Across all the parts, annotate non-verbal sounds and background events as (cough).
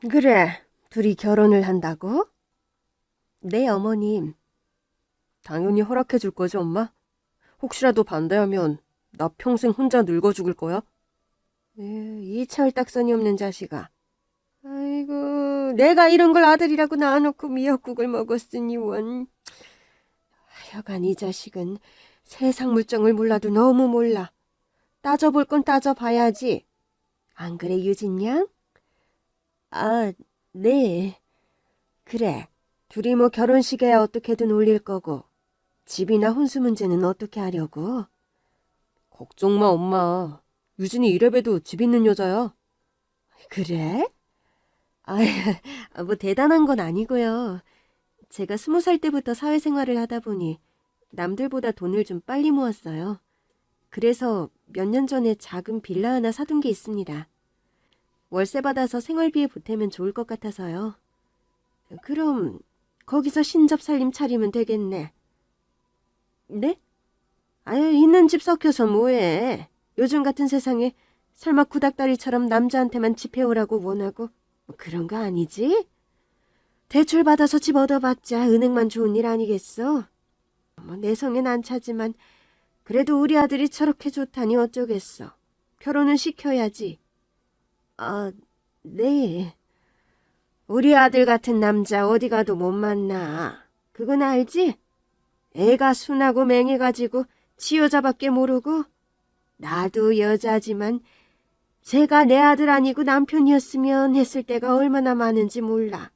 그래, 둘이 결혼을 한다고? 네, 어머님. 당연히 허락해 줄 거지, 엄마? 혹시라도 반대하면 나 평생 혼자 늙어 죽을 거야? 에휴, 이 철딱선이 없는 자식아. 아이고, 내가 이런 걸 아들이라고 낳아놓고 미역국을 먹었으니 원. 하여간 이 자식은 세상 물정을 몰라도 너무 몰라. 따져볼 건 따져봐야지. 안 그래, 유진 양? 아, 네. 그래. 둘이 뭐 결혼식에 어떻게든 올릴 거고. 집이나 혼수 문제는 어떻게 하려고? 걱정 마, 엄마. 유진이 이래봬도 집 있는 여자야. 그래? 아, 뭐 대단한 건 아니고요. 제가 스무 살 때부터 사회생활을 하다 보니 남들보다 돈을 좀 빨리 모았어요. 그래서 몇 년 전에 작은 빌라 하나 사둔 게 있습니다. 월세 받아서 생활비에 보태면 좋을 것 같아서요. 그럼 거기서 신접 살림 차리면 되겠네. 네? 아유, 있는 집 썩혀서 뭐해. 요즘 같은 세상에 설마 구닥다리처럼 남자한테만 집 해오라고 원하고 뭐 그런 거 아니지? 대출 받아서 집 얻어봤자 은행만 좋은 일 아니겠어? 뭐 내 성엔 안 차지만 그래도 우리 아들이 저렇게 좋다니 어쩌겠어. 결혼은 시켜야지. 아, 네. 우리 아들 같은 남자 어디 가도 못 만나. 그건 알지? 애가 순하고 맹해가지고 치여자밖에 모르고 나도 여자지만 제가 내 아들 아니고 남편이었으면 했을 때가 얼마나 많은지 몰라.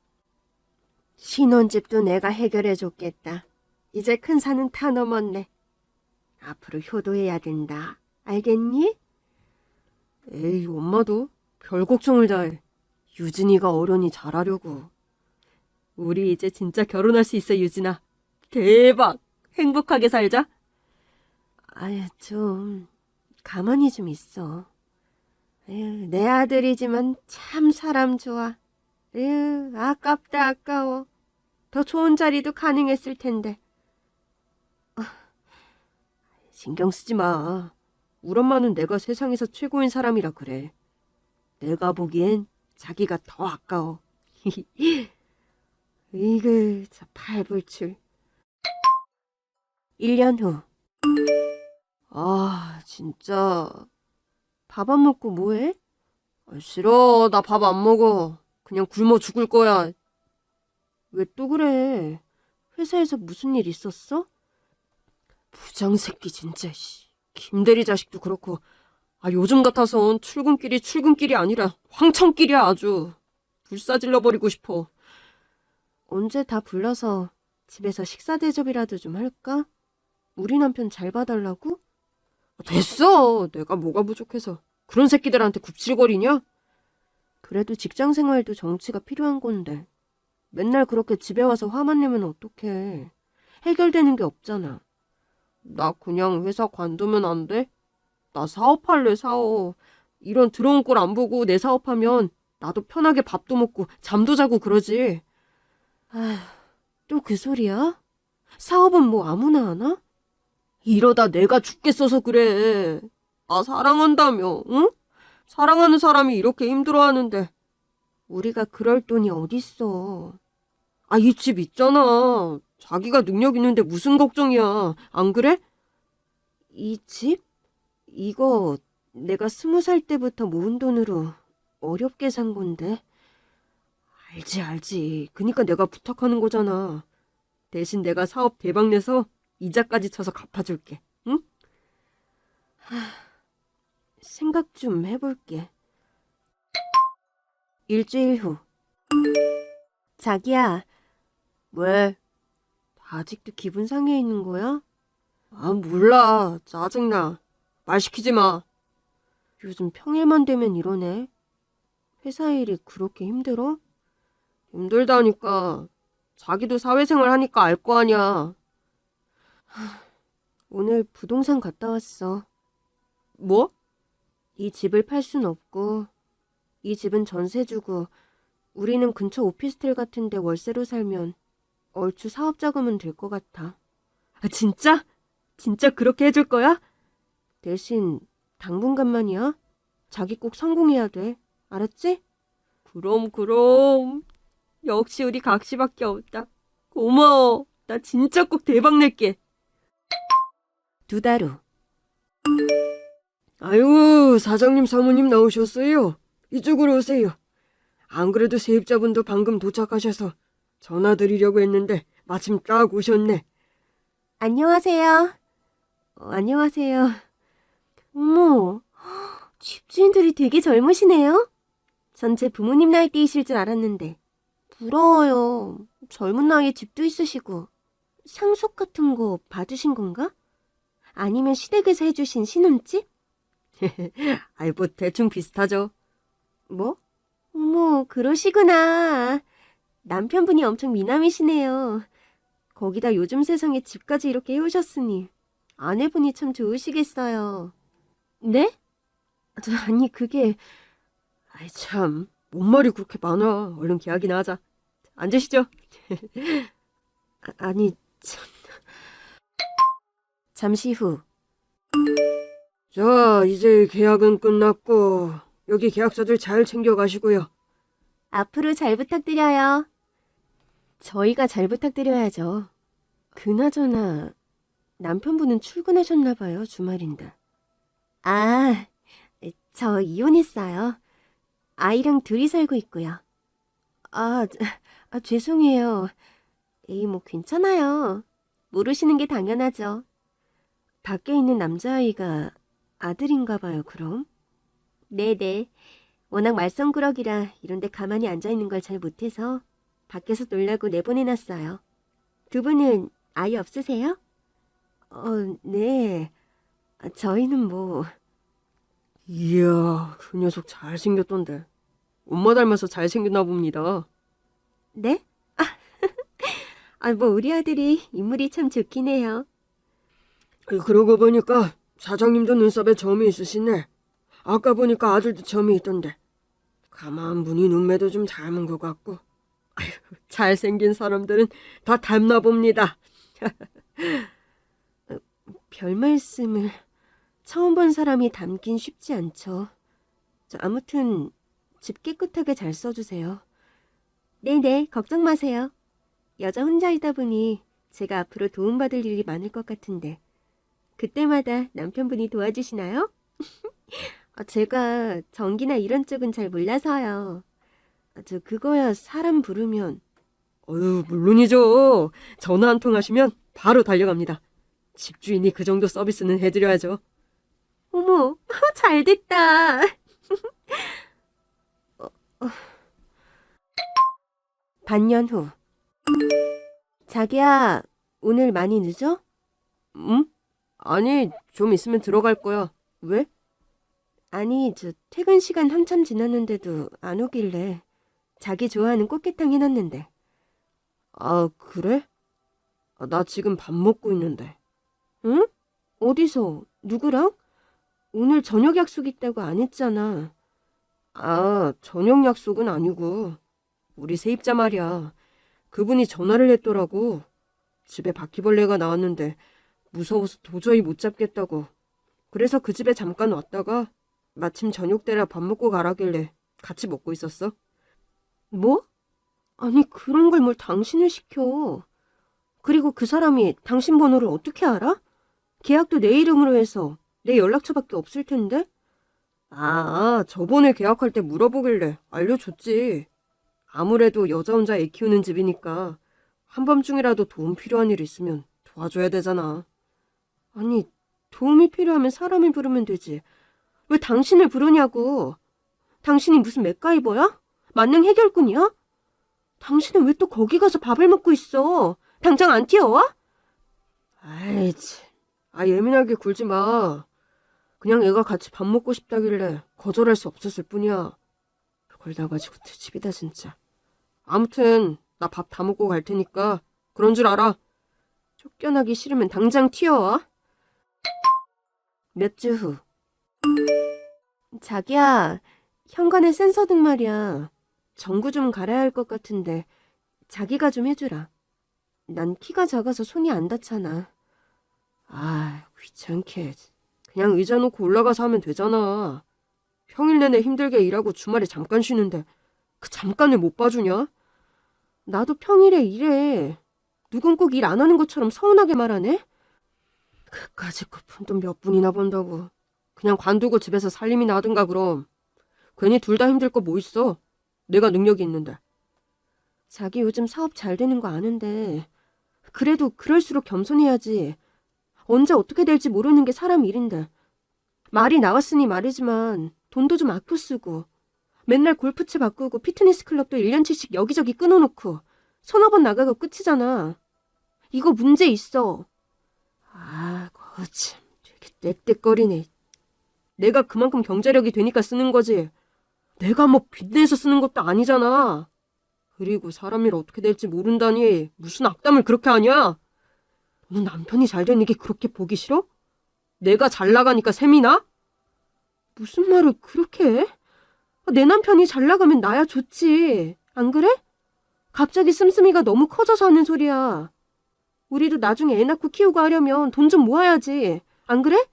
신혼집도 내가 해결해 줬겠다. 이제 큰 산은 다 넘었네. 앞으로 효도해야 된다. 알겠니? 에이, 엄마도 별 걱정을 다해. 유진이가 어련히 잘하려고. 우리 이제 진짜 결혼할 수 있어, 유진아. 대박! 행복하게 살자. 아유, 좀, 가만히 좀 있어. 에휴, 내 아들이지만 참 사람 좋아. 에휴, 아깝다, 아까워. 더 좋은 자리도 가능했을 텐데. 아, 신경 쓰지 마. 우리 엄마는 내가 세상에서 최고인 사람이라 그래. 내가 보기엔 자기가 더 아까워. (laughs) 이그, 저 팔불출. 1년 후. 아, 진짜. 밥 안 먹고 뭐해? 아, 싫어. 나 밥 안 먹어. 그냥 굶어 죽을 거야. 왜 또 그래? 회사에서 무슨 일 있었어? 부장 새끼 진짜 씨. 김대리 자식도 그렇고 아 요즘 같아선 출근길이 출근길이 아니라 황천길이야 아주. 불사질러 버리고 싶어. 언제 다 불러서 집에서 식사 대접이라도 좀 할까? 우리 남편 잘 봐달라고? 됐어. 내가 뭐가 부족해서 그런 새끼들한테 굽실거리냐? 그래도 직장 생활도 정치가 필요한 건데 맨날 그렇게 집에 와서 화만 내면 어떡해. 해결되는 게 없잖아. 나 그냥 회사 관두면 안 돼? 나 사업할래 사업. 이런 들어온 꼴안 보고 내 사업하면 나도 편하게 밥도 먹고 잠도 자고 그러지. 아휴, 또 그 소리야? 사업은 뭐 아무나 하나? 이러다 내가 죽겠어서 그래. 나 사랑한다며, 응? 사랑하는 사람이 이렇게 힘들어하는데 우리가 그럴 돈이 어딨어. 아, 이 집 있잖아. 자기가 능력 있는데 무슨 걱정이야. 안 그래? 이 집? 이거 내가 스무 살 때부터 모은 돈으로 어렵게 산 건데. 알지, 알지. 그니까 내가 부탁하는 거잖아. 대신 내가 사업 대박 내서 이자까지 쳐서 갚아줄게. 응? 하, 생각 좀 해볼게. 일주일 후. 자기야. 왜? 아직도 기분 상해 있는 거야? 아, 몰라. 짜증나. 말 시키지 마. 요즘 평일만 되면 이러네. 회사 일이 그렇게 힘들어? 힘들다니까. 자기도 사회생활 하니까 알 거 아니야. 하, 오늘 부동산 갔다 왔어. 뭐? 이 집을 팔 순 없고, 이 집은 전세 주고, 우리는 근처 오피스텔 같은데 월세로 살면 얼추 사업 자금은 될 것 같아. 아, 진짜? 진짜 그렇게 해줄 거야? 대신 당분간만이야. 자기 꼭 성공해야 돼. 알았지? 그럼, 그럼. 역시 우리 각시밖에 없다. 고마워. 나 진짜 꼭 대박 낼게. 두 달 후. 아유, 사장님, 사모님 나오셨어요. 이쪽으로 오세요. 안 그래도 세입자분도 방금 도착하셔서 전화 드리려고 했는데 마침 딱 오셨네. 안녕하세요. 어, 안녕하세요. 어머, 집주인들이 되게 젊으시네요. 전 제 부모님 나이대이실 줄 알았는데. 부러워요. 젊은 나이에 집도 있으시고. 상속 같은 거 받으신 건가? 아니면 시댁에서 해주신 신혼집? (laughs) 아이, 뭐, 대충 비슷하죠. 뭐? 어머, 그러시구나. 남편분이 엄청 미남이시네요. 거기다 요즘 세상에 집까지 이렇게 해오셨으니 아내분이 참 좋으시겠어요. 네? 저, 아니, 그게... 아이, 참. 뭔 말이 그렇게 많아. 얼른 계약이나 하자. 앉으시죠. (laughs) 아, 아니, 참. 잠시 후. 자, 이제 계약은 끝났고, 여기 계약서들 잘 챙겨가시고요. 앞으로 잘 부탁드려요. 저희가 잘 부탁드려야죠. 그나저나, 남편분은 출근하셨나 봐요, 주말인데. 아, 저 이혼했어요. 아이랑 둘이 살고 있고요. 아, 아, 죄송해요. 에이, 뭐 괜찮아요. 모르시는 게 당연하죠. 밖에 있는 남자아이가 아들인가 봐요, 그럼? 네네. 워낙 말썽꾸러기라 이런데 가만히 앉아있는 걸 잘 못해서 밖에서 놀라고 내보내놨어요. 두 분은 아이 없으세요? 어, 네. 아, 저희는 뭐... 이야, 그 녀석 잘생겼던데. 엄마 닮아서 잘생겼나 봅니다. 네? 아, (laughs) 아, 뭐 우리 아들이 인물이 참 좋긴 해요. 그러고 보니까 사장님도 눈썹에 점이 있으시네. 아까 보니까 아들도 점이 있던데. 가만 보니 눈매도 좀 닮은 것 같고. 아유, 잘생긴 사람들은 다 닮나 봅니다. (laughs) 어, 별 말씀을 처음 본 사람이 닮긴 쉽지 않죠. 저, 아무튼 집 깨끗하게 잘 써주세요. 네네, 걱정 마세요. 여자 혼자이다 보니 제가 앞으로 도움받을 일이 많을 것 같은데 그때마다 남편분이 도와주시나요? 아, (laughs) 제가 전기나 이런 쪽은 잘 몰라서요. 아, 저 그거야 사람 부르면 어유 물론이죠. 전화 한 통 하시면 바로 달려갑니다. 집주인이 그 정도 서비스는 해드려야죠. 어머, (laughs) 잘 됐다. (laughs) 반년 후. 자기야, 오늘 많이 늦어? 응? 아니, 좀 있으면 들어갈 거야. 왜? 아니, 저 퇴근 시간 한참 지났는데도 안 오길래 자기 좋아하는 꽃게탕 해놨는데. 아, 그래? 아, 나 지금 밥 먹고 있는데. 응? 어디서? 누구랑? 오늘 저녁 약속 있다고 안 했잖아. 아, 저녁 약속은 아니고. 우리 세입자 말이야. 그분이 전화를 했더라고. 집에 바퀴벌레가 나왔는데 무서워서 도저히 못 잡겠다고. 그래서 그 집에 잠깐 왔다가 마침 저녁 때라 밥 먹고 가라길래 같이 먹고 있었어. 뭐? 아니 그런 걸 뭘 당신을 시켜. 그리고 그 사람이 당신 번호를 어떻게 알아? 계약도 내 이름으로 해서 내 연락처밖에 없을 텐데? 아, 저번에 계약할 때 물어보길래 알려줬지. 아무래도 여자 혼자 애 키우는 집이니까 한밤중이라도 도움 필요한 일 있으면 도와줘야 되잖아. 아니, 도움이 필요하면 사람을 부르면 되지. 왜 당신을 부르냐고. 당신이 무슨 맥가이버야? 만능 해결꾼이야? 당신은 왜 또 거기 가서 밥을 먹고 있어? 당장 안 튀어와? 아이, 참. 아, 예민하게 굴지 마. 그냥 애가 같이 밥 먹고 싶다길래 거절할 수 없었을 뿐이야. 그걸 다 가지고 트집이다, 진짜. 아무튼, 나 밥 다 먹고 갈 테니까 그런 줄 알아. 쫓겨나기 싫으면 당장 튀어와. 몇 주 후. 자기야, 현관에 센서 등 말이야. 전구 좀 갈아야 할 것 같은데 자기가 좀 해주라. 난 키가 작아서 손이 안 닿잖아. 아, 귀찮게. 그냥 의자 놓고 올라가서 하면 되잖아. 평일 내내 힘들게 일하고 주말에 잠깐 쉬는데 그 잠깐을 못 봐주냐? 나도 평일에 일해. 누군 꼭 일 안 하는 것처럼 서운하게 말하네? 그까짓 거푼돈 몇 분이나 번다고. 그냥 관두고 집에서 살림이나 하든가 그럼. 괜히 둘 다 힘들 거 뭐 있어. 내가 능력이 있는데. 자기 요즘 사업 잘 되는 거 아는데 그래도 그럴수록 겸손해야지. 언제 어떻게 될지 모르는 게 사람 일인데. 말이 나왔으니 말이지만 돈도 좀 아껴 쓰고 맨날 골프채 바꾸고 피트니스 클럽도 1년치씩 여기저기 끊어놓고 서너 번 나가고 끝이잖아. 이거 문제 있어. 아, 거참 되게 떽떽거리네. 내가 그만큼 경제력이 되니까 쓰는 거지. 내가 뭐 빚내서 쓰는 것도 아니잖아. 그리고 사람 일 어떻게 될지 모른다니 무슨 악담을 그렇게 하냐? 너 남편이 잘 되는 게 그렇게 보기 싫어? 내가 잘 나가니까 셈이 나? 무슨 말을 그렇게 해? 내 남편이 잘 나가면 나야 좋지. 안 그래? 갑자기 씀씀이가 너무 커져서 하는 소리야. 우리도 나중에 애 낳고 키우고 하려면 돈 좀 모아야지. 안 그래?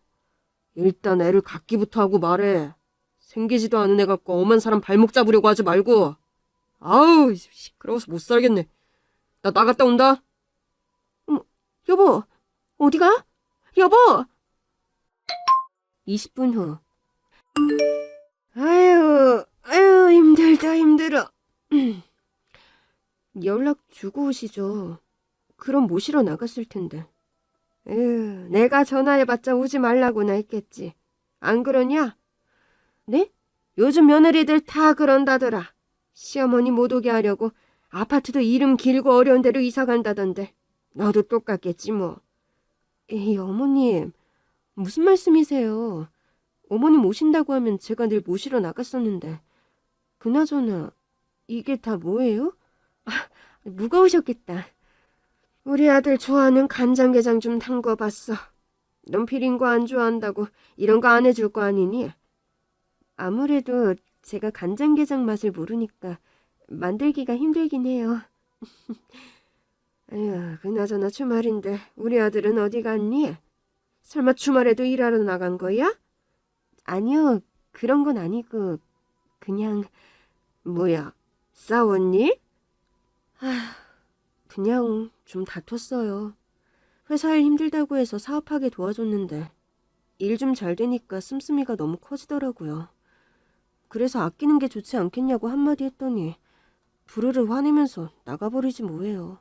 일단 애를 갖기부터 하고 말해. 생기지도 않은 애 갖고 엄한 사람 발목 잡으려고 하지 말고. 아우, 시끄러워서 못 살겠네. 나 나갔다 온다. 음, 여보, 어디가? 여보! 20분 후. 아유, 아유, 힘들다, 힘들어. (clears throat) 연락 주고 오시죠. 그럼 모시러 나갔을 텐데. 에휴, 내가 전화해봤자 오지 말라고나 했겠지. 안 그러냐? 네? 요즘 며느리들 다 그런다더라. 시어머니 못 오게 하려고 아파트도 이름 길고 어려운 데로 이사 간다던데. 너도 똑같겠지 뭐. 에이, 어머님. 무슨 말씀이세요? 어머님 오신다고 하면 제가 늘 모시러 나갔었는데. 그나저나 이게 다 뭐예요? 아, 무거우셨겠다. 우리 아들 좋아하는 간장게장 좀 담궈봤어. 넌 비린 거 안 좋아한다고 이런 거 안 해줄 거 아니니? 아무래도 제가 간장게장 맛을 모르니까 만들기가 힘들긴 해요. (laughs) 아휴, 그나저나 주말인데 우리 아들은 어디 갔니? 설마 주말에도 일하러 나간 거야? 아니요, 그런 건 아니고 그냥 뭐야, 싸웠니? 아, 그냥 좀 다퉜어요. 회사 일 힘들다고 해서 사업하게 도와줬는데 일 좀 잘 되니까 씀씀이가 너무 커지더라고요. 그래서 아끼는 게 좋지 않겠냐고 한마디 했더니 부르르 화내면서 나가버리지 뭐예요.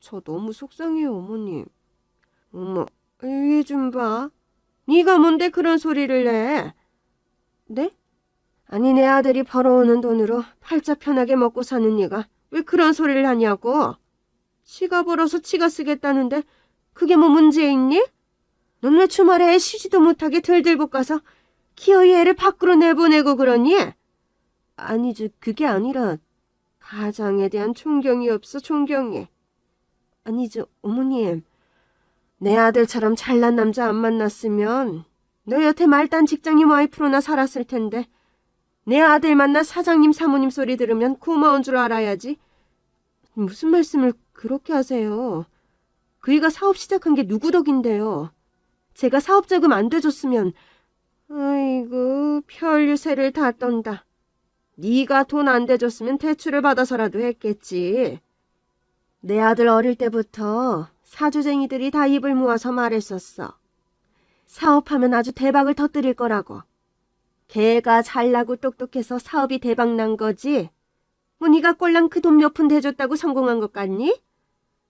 저 너무 속상해요, 어머님. 어머, 얘 좀 봐. 네가 뭔데 그런 소리를 내? 네? 아니 내 아들이 벌어오는 돈으로 팔자 편하게 먹고 사는 네가 왜 그런 소리를 하냐고? 치가 벌어서 치가 쓰겠다는데 그게 뭐 문제 있니? 넌 왜 주말에 애 쉬지도 못하게 들들 볶아서 기어이 애를 밖으로 내보내고 그러니? 아니지 그게 아니라 가장에 대한 존경이 없어 존경이. 아니죠 어머님 내 아들처럼 잘난 남자 안 만났으면 너 여태 말단 직장인 와이프로나 살았을 텐데 내 아들 만나 사장님 사모님 소리 들으면 고마운 줄 알아야지. 무슨 말씀을 그렇게 하세요. 그이가 사업 시작한 게 누구 덕인데요. 제가 사업 자금 안 대줬으면 아이고 별유세를 다 떤다. 네가 돈안 대줬으면 대출을 받아서라도 했겠지. 내 아들 어릴 때부터 사주쟁이들이 다 입을 모아서 말했었어. 사업하면 아주 대박을 터뜨릴 거라고. 걔가 잘나고 똑똑해서 사업이 대박 난 거지. 뭐 네가 꼴랑 그 돈 몇 푼 대줬다고 성공한 것 같니?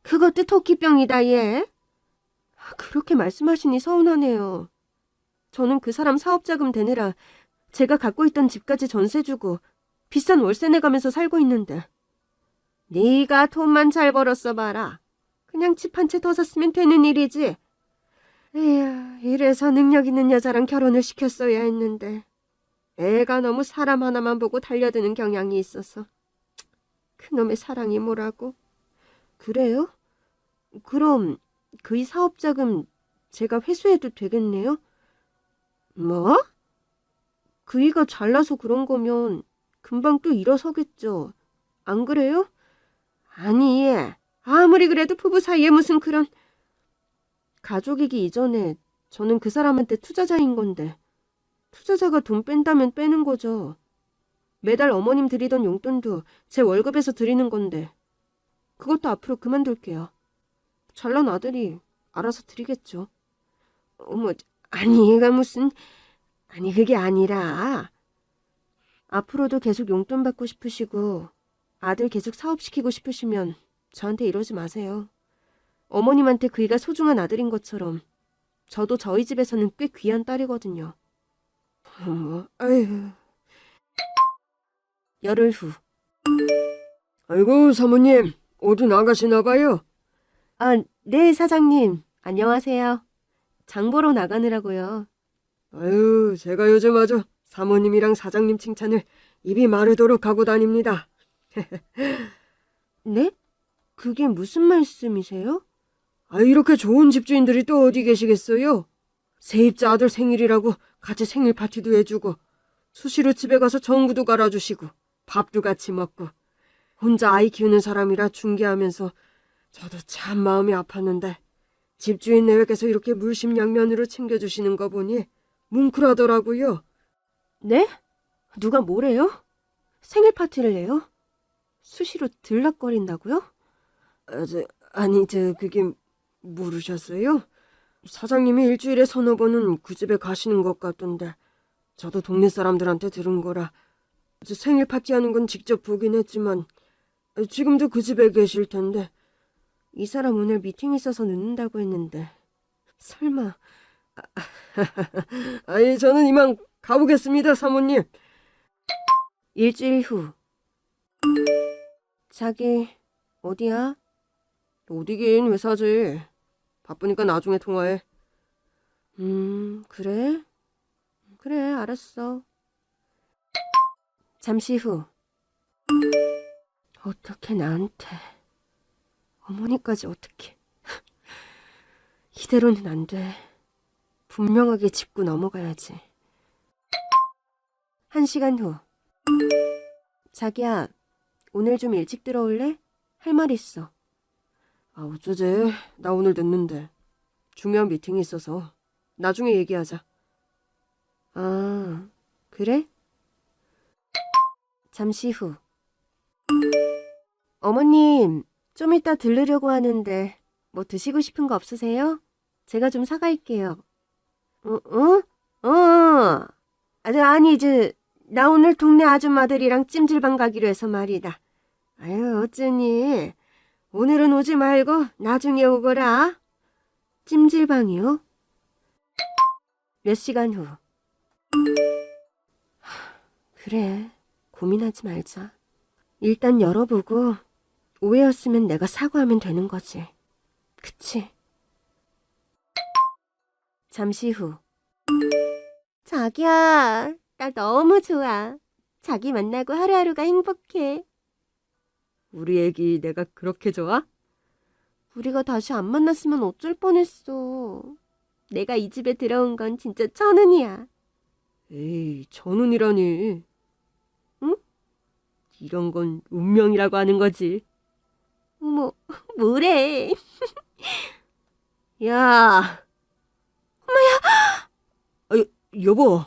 그것도 토끼병이다 얘. 아, 그렇게 말씀하시니 서운하네요. 저는 그 사람 사업자금 대느라 제가 갖고 있던 집까지 전세 주고 비싼 월세 내가면서 살고 있는데. 네가 돈만 잘 벌었어 봐라. 그냥 집 한 채 더 샀으면 되는 일이지. 에휴, 이래서 능력 있는 여자랑 결혼을 시켰어야 했는데. 애가 너무 사람 하나만 보고 달려드는 경향이 있어서. 그놈의 사랑이 뭐라고? 그래요? 그럼 그이 사업자금 제가 회수해도 되겠네요? 뭐? 그이가 잘나서 그런 거면 금방 또 일어서겠죠. 안 그래요? 아니, 아무리 그래도 부부 사이에 무슨 그런 가족이기 이전에 저는 그 사람한테 투자자인 건데 투자자가 돈 뺀다면 빼는 거죠. 매달 어머님 드리던 용돈도 제 월급에서 드리는 건데 그것도 앞으로 그만둘게요. 잘난 아들이 알아서 드리겠죠. 어머, 아니가 무슨 아니 그게 아니라 앞으로도 계속 용돈 받고 싶으시고 아들 계속 사업시키고 싶으시면 저한테 이러지 마세요. 어머님한테 그이가 소중한 아들인 것처럼 저도 저희 집에서는 꽤 귀한 딸이거든요. 어머, 아휴. 열흘 후. 아이고, 사모님, 어디 나가시나 봐요? 아, 네, 사장님. 안녕하세요. 장 보러 나가느라고요. 아유, 제가 요즘 아주 사모님이랑 사장님 칭찬을 입이 마르도록 하고 다닙니다. (laughs) 네? 그게 무슨 말씀이세요? 아, 이렇게 좋은 집주인들이 또 어디 계시겠어요? 세입자 아들 생일이라고 같이 생일 파티도 해주고, 수시로 집에 가서 전구도 갈아주시고, 밥도 같이 먹고, 혼자 아이 키우는 사람이라 중개하면서 저도 참 마음이 아팠는데, 집주인 내외께서 이렇게 물심양면으로 챙겨주시는 거 보니 뭉클하더라고요. 네? 누가 뭐래요? 생일 파티를 해요? 수시로 들락거린다고요? 아, 저, 아니, 저, 그게 모르셨어요? 사장님이 일주일에 서너 번은 그 집에 가시는 것 같던데, 저도 동네 사람들한테 들은 거라, 저 생일 파티하는 건 직접 보긴 했지만, 지금도 그 집에 계실 텐데, 이 사람 오늘 미팅 있어서 늦는다고 했는데, 설마, 아, (laughs) 아니, 저는 이만 가보겠습니다, 사모님. 일주일 후. 자기, 어디야? 어디긴 회사지. 바쁘니까 나중에 통화해. 음, 그래? 그래, 알았어. 잠시 후. 어떻게 나한테. 어머니까지 어떻게. (laughs) 이대로는 안 돼. 분명하게 짚고 넘어가야지. 한 시간 후. 자기야, 오늘 좀 일찍 들어올래? 할 말 있어. 아, 어쩌지. 나 오늘 늦는데. 중요한 미팅이 있어서. 나중에 얘기하자. 아, 그래? 잠시 후. 어머님, 좀 이따 들르려고 하는데, 뭐 드시고 싶은 거 없으세요? 제가 좀 사갈게요. 어, 어? 어. 아, 저, 아니, 저, 나 오늘 동네 아줌마들이랑 찜질방 가기로 해서 말이다. 아유, 어쩌니. 오늘은 오지 말고 나중에 오거라. 찜질방이요? 몇 시간 후. 하, 그래, 고민하지 말자. 일단 열어보고 오해였으면 내가 사과하면 되는 거지. 그치? 잠시 후. 자기야, 나 너무 좋아. 자기 만나고 하루하루가 행복해. 우리 애기 내가 그렇게 좋아? 우리가 다시 안 만났으면 어쩔 뻔했어. 내가 이 집에 들어온 건 진짜 천운이야. 에이, 천운이라니. 응? 이런 건 운명이라고 하는 거지. 어머, (laughs) 뭐래. (laughs) 야. 엄마야. (gasps) 아, 여보.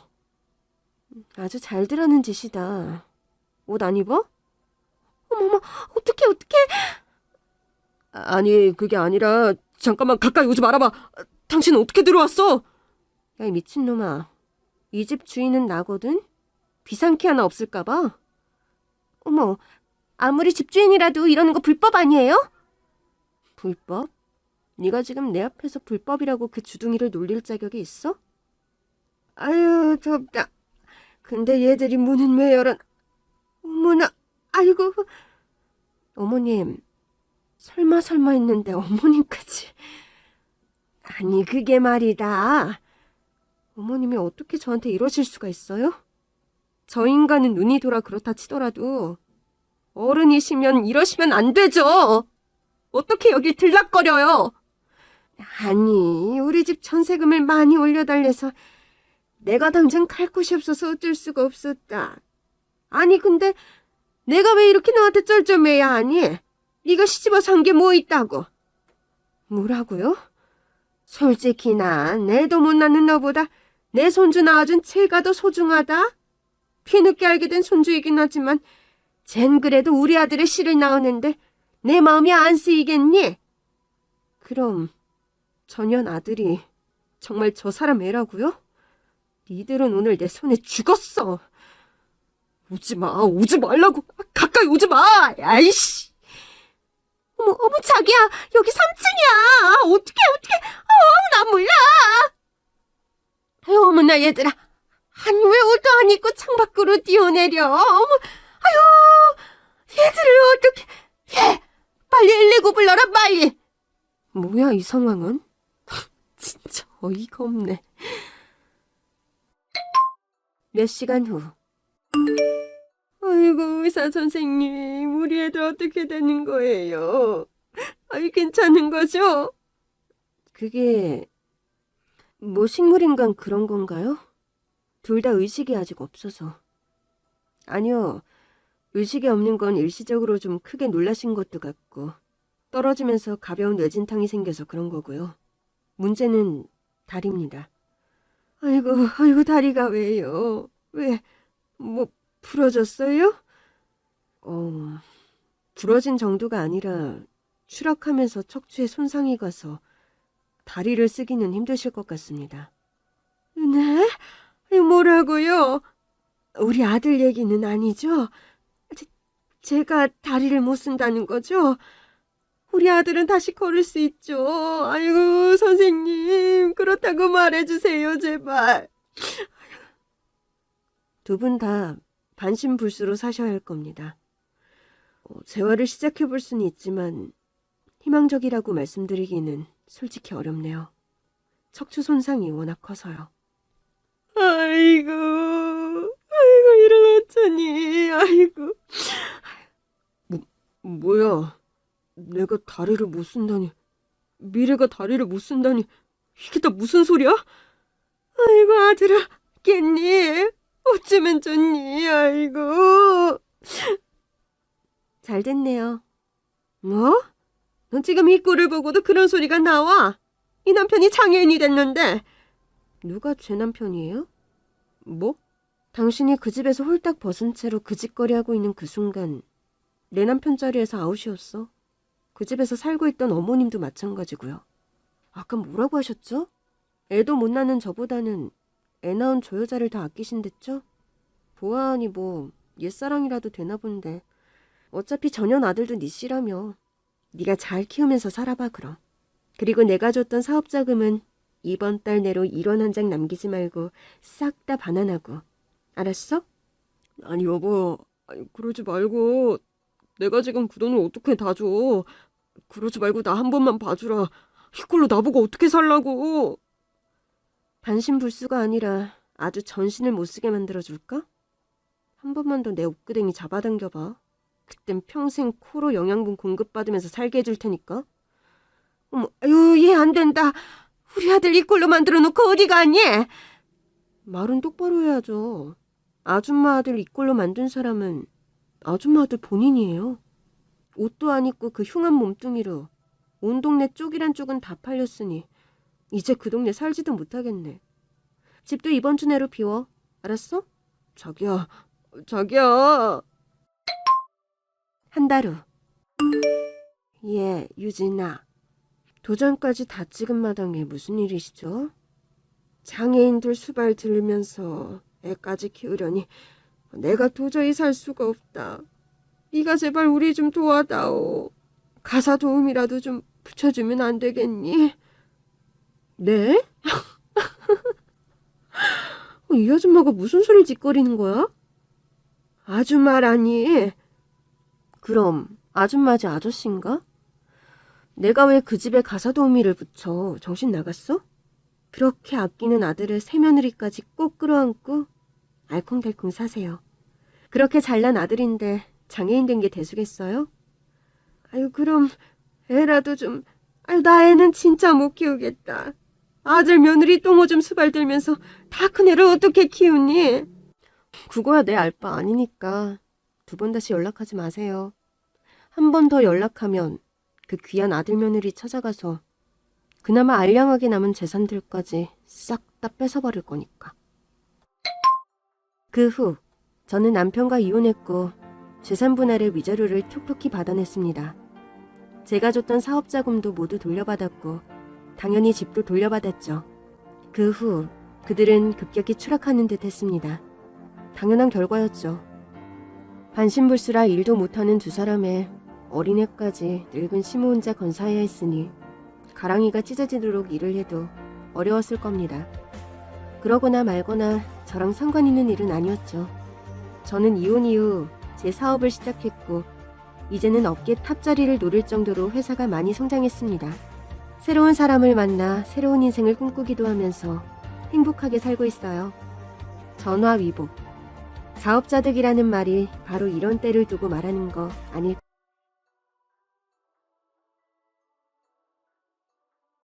아주 잘 들어는 짓이다. 옷 안 입어? 어머머, 어떡해, 어떡해. 아니, 그게 아니라, 잠깐만 가까이 오지 말아봐. 당신 어떻게 들어왔어? 야, 이 미친놈아. 이 집 주인은 나거든? 비상키 하나 없을까봐? 어머, 아무리 집주인이라도 이러는 거 불법 아니에요? 불법? 네가 지금 내 앞에서 불법이라고 그 주둥이를 놀릴 자격이 있어? 아유, 덥다. 근데 얘들이 문은 왜 열어? 어머나, 아이고. 어머님, 설마 설마 했는데 어머님까지. 아니, 그게 말이다. 어머님이 어떻게 저한테 이러실 수가 있어요? 저 인간은 눈이 돌아 그렇다 치더라도 어른이시면 이러시면 안 되죠. 어떻게 여길 들락거려요? 아니, 우리 집 전세금을 많이 올려달래서 내가 당장 갈 곳이 없어서 어쩔 수가 없었다. 아니, 근데 내가 왜 이렇게 너한테 쩔쩔매야 하니? 네가 시집와서 한게뭐 있다고? 뭐라고요? 솔직히 난 애도 못 낳는 너보다 내 손주 낳아준 채가 더 소중하다? 뒤늦게 알게 된 손주이긴 하지만 쟨 그래도 우리 아들의 씨를 낳았는데 내 마음이 안 쓰이겠니? 그럼 전현 아들이 정말 저 사람 애라고요? 니들은 오늘 내 손에 죽었어. 오지 마, 오지 말라고. 가까이 오지 마. 아이씨. 어머, 어머, 자기야. 여기 3층이야. 어떡해, 어떡해. 어, 난 몰라. 아유, 어머나, 얘들아. 아니, 왜 옷도 안 입고 창밖으로 뛰어내려? 어머, 아유, 얘들을 어떻게, 얘, 빨리 119 불러라, 빨리. 뭐야, 이 상황은? (laughs) 진짜 어이가 없네. 몇 시간 후. 아이고, 의사 선생님, 우리 애들 어떻게 되는 거예요? 아이, 괜찮은 거죠? 그게, 뭐 식물인간 그런 건가요? 둘 다 의식이 아직 없어서. 아니요, 의식이 없는 건 일시적으로 좀 크게 놀라신 것도 같고, 떨어지면서 가벼운 뇌진탕이 생겨서 그런 거고요. 문제는 다리입니다. 아이고, 아이고, 다리가 왜요? 왜, 뭐, 부러졌어요? 어, 부러진 정도가 아니라 추락하면서 척추에 손상이 가서 다리를 쓰기는 힘드실 것 같습니다. 네? 뭐라고요? 우리 아들 얘기는 아니죠? 제, 제가 다리를 못 쓴다는 거죠? 우리 아들은 다시 걸을 수 있죠. 아이고, 선생님, 그렇다고 말해주세요, 제발. 두 분 다 반신불수로 사셔야 할 겁니다. 어, 재활을 시작해 볼 수는 있지만 희망적이라고 말씀드리기는 솔직히 어렵네요. 척추 손상이 워낙 커서요. 아이고, 아이고, 일어났자니, 아이고. 뭐, 뭐야. 내가 다리를 못 쓴다니. 미래가 다리를 못 쓴다니. 이게 다 무슨 소리야? 아이고, 아들아, 깼니? 어쩌면 좋니, 아이고. 잘 됐네요. 뭐? 넌 지금 이 꼴을 보고도 그런 소리가 나와? 이 남편이 장애인이 됐는데. 누가 제 남편이에요? 뭐? 당신이 그 집에서 홀딱 벗은 채로 그 짓거리 하고 있는 그 순간 내 남편 자리에서 아웃이었어. 그 집에서 살고 있던 어머님도 마찬가지고요. 아까 뭐라고 하셨죠? 애도 못 낳는 저보다는 애 낳은 저 여자를 더 아끼신댔죠? 보아하니 뭐 옛사랑이라도 되나 본데 어차피 전현 아들도 네 씨라며 네가 잘 키우면서 살아봐 그럼. 그리고 내가 줬던 사업 자금은 이번 달 내로 1원 한 장 남기지 말고 싹 다 반환하고 알았어? 아니 여보 아니, 그러지 말고 내가 지금 그 돈을 어떻게 다 줘. 그러지 말고 나 한 번만 봐주라. 이걸로 나보고 어떻게 살라고. 반신불수가 아니라 아주 전신을 못 쓰게 만들어줄까? 한 번만 더 내 옷구덩이 잡아당겨봐. 그땐 평생 코로 영양분 공급받으면서 살게 해줄 테니까. 어머, 아유, 얘 안 된다. 우리 아들 이꼴로 만들어 놓고 어디 가니? 말은 똑바로 해야죠. 아줌마 아들 이꼴로 만든 사람은 아줌마 아들 본인이에요. 옷도 안 입고 그 흉한 몸뚱이로 온 동네 쪽이란 쪽은 다 팔렸으니 이제 그 동네 살지도 못하겠네. 집도 이번 주 내로 비워. 알았어? 자기야, 자기야. 한 달 후. 예, 유진아. 도장까지 다 찍은 마당에 무슨 일이시죠? 장애인들 수발 들으면서 애까지 키우려니 내가 도저히 살 수가 없다. 네가 제발 우리 좀 도와다오. 가사 도움이라도 좀 붙여주면 안 되겠니? 네? (laughs) 어, 이 아줌마가 무슨 소리를 짓거리는 거야? 아줌마라니. 그럼 아줌마지 아저씨인가? 내가 왜 그 집에 가사 도우미를 붙여 정신 나갔어? 그렇게 아끼는 아들을 새며느리까지 꼭 끌어안고 알콩달콩 사세요. 그렇게 잘난 아들인데 장애인 된 게 대수겠어요? 아유 그럼 애라도 좀 아유 나 애는 진짜 못 키우겠다. 아들 며느리 똥오줌 수발 들면서 다 큰 애를 어떻게 키우니? 그거야 내 알바 아니니까 두 번 다시 연락하지 마세요. 한 번 더 연락하면 그 귀한 아들 며느리 찾아가서 그나마 알량하게 남은 재산들까지 싹 다 뺏어버릴 거니까. 그 후 저는 남편과 이혼했고 재산 분할의 위자료를 톡톡히 받아냈습니다. 제가 줬던 사업 자금도 모두 돌려받았고 당연히 집도 돌려받았죠. 그 후 그들은 급격히 추락하는 듯 했습니다. 당연한 결과였죠. 반신불수라 일도 못하는 두 사람의 어린애까지 늙은 시모 혼자 건사해야 했으니 가랑이가 찢어지도록 일을 해도 어려웠을 겁니다. 그러거나 말거나 저랑 상관 있는 일은 아니었죠. 저는 이혼 이후 제 사업을 시작했고 이제는 업계 탑자리를 노릴 정도로 회사가 많이 성장했습니다. 새로운 사람을 만나 새로운 인생을 꿈꾸기도 하면서 행복하게 살고 있어요. 전화 위복. 사업자득이라는 말이 바로 이런 때를 두고 말하는 거 아닐까요?